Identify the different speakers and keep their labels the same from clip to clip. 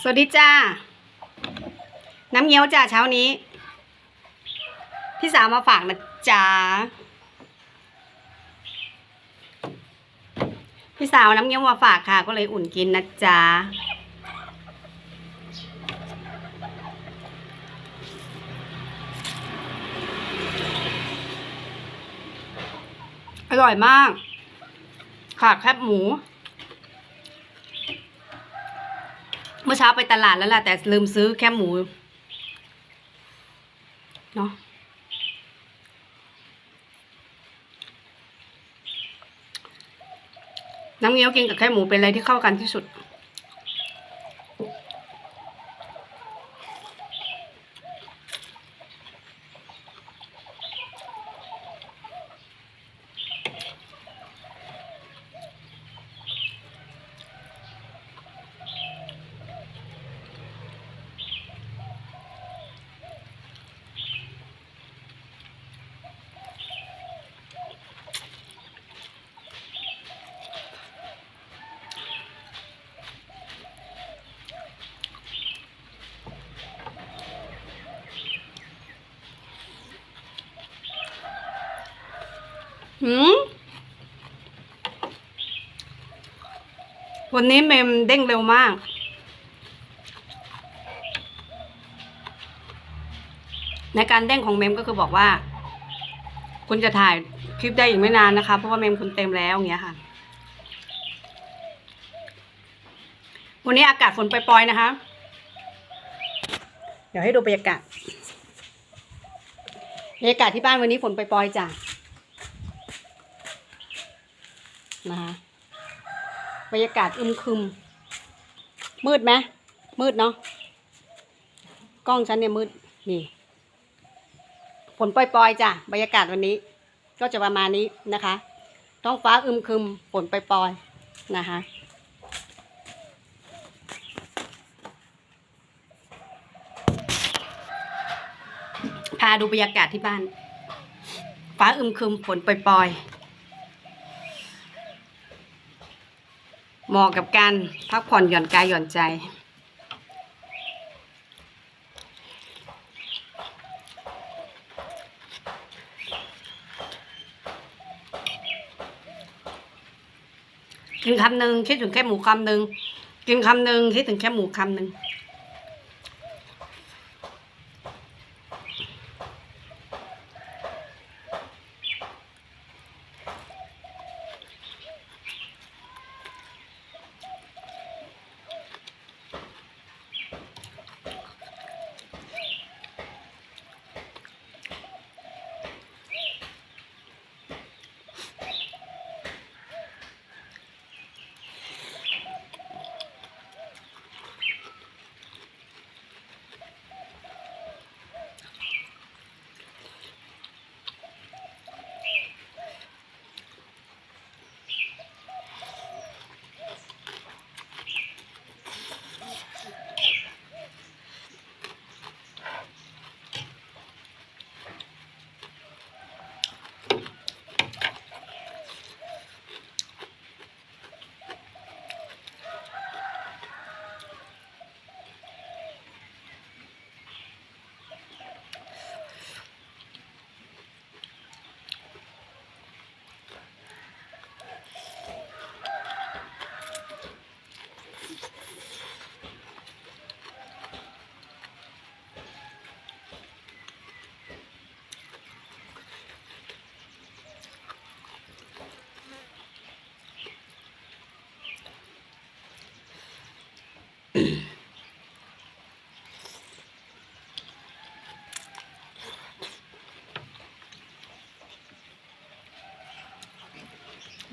Speaker 1: สวัสดีจ้า น้ำเงี้ยวจ้าเช้านี้ พี่สาวมาฝากนะจ้า พี่สาวน้ำเงี้ยวมาฝากค่ะ ก็เลยอุ่นกินนะจ๊ะอร่อยมาก ขาดแคบหมู เมื่อเช้าไปตลาดแล้วล่ะแต่ลืมซื้อแคบหมูเนาะน้ำเงี้ยวกินกับแคบหมูเป็นอะไรที่เข้ากันที่สุด หืมวันนี้เมมเด้งเร็วมาก ในการเด้งของเมมก็คือบอกว่า คุณจะถ่ายคลิปได้อีกไม่นานนะคะ เพราะว่าเมมคุณเต็มแล้วอย่างเงี้ยค่ะ วันนี้อากาศฝนปล่อยๆนะคะ เดี๋ยวให้ดูบรรยากาศบรรยากาศที่บ้านวันนี้ฝนปล่อยๆจ้ะ นะคะบรรยากาศอึมครึม มืดไหมมืดเนาะกล้องฉันเนี่ยมืดนี่ฝนปล่อยๆจ้ะบรรยากาศวันนี้ ก็จะประมาณนี้นะคะ ท้องฟ้าอึมครึมฝนปล่อยๆนะคะพาดูบรรยากาศที่บ้าน ฟ้าอึมครึมฝนปล่อยๆ เหมาะกับการพักผ่อนหย่อนกายหย่อนใจ กินคำหนึ่งคิดถึงแค่หมูคำหนึ่งกินคำหนึ่งคิดถึงแค่หมูคำหนึ่ง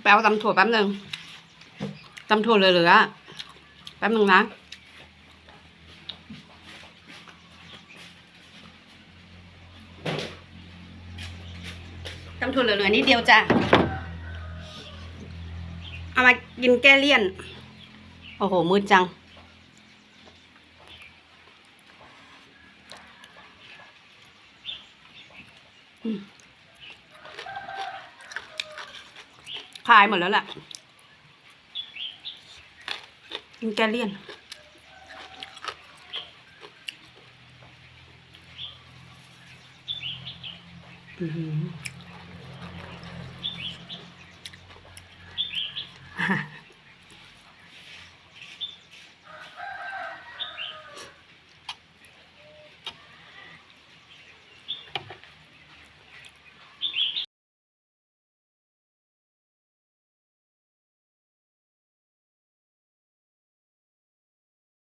Speaker 1: แปลว่าตำถั่วแป๊บหนึ่งตำถั่วเหลือๆแป๊บหนึ่งนะตำถั่วเหลือๆนิดเดียวจ้ะ เอามากินแก้เลี่ยน โอ้โห มืดจังขายหมดแล้วแหละอินแกเลียนอือ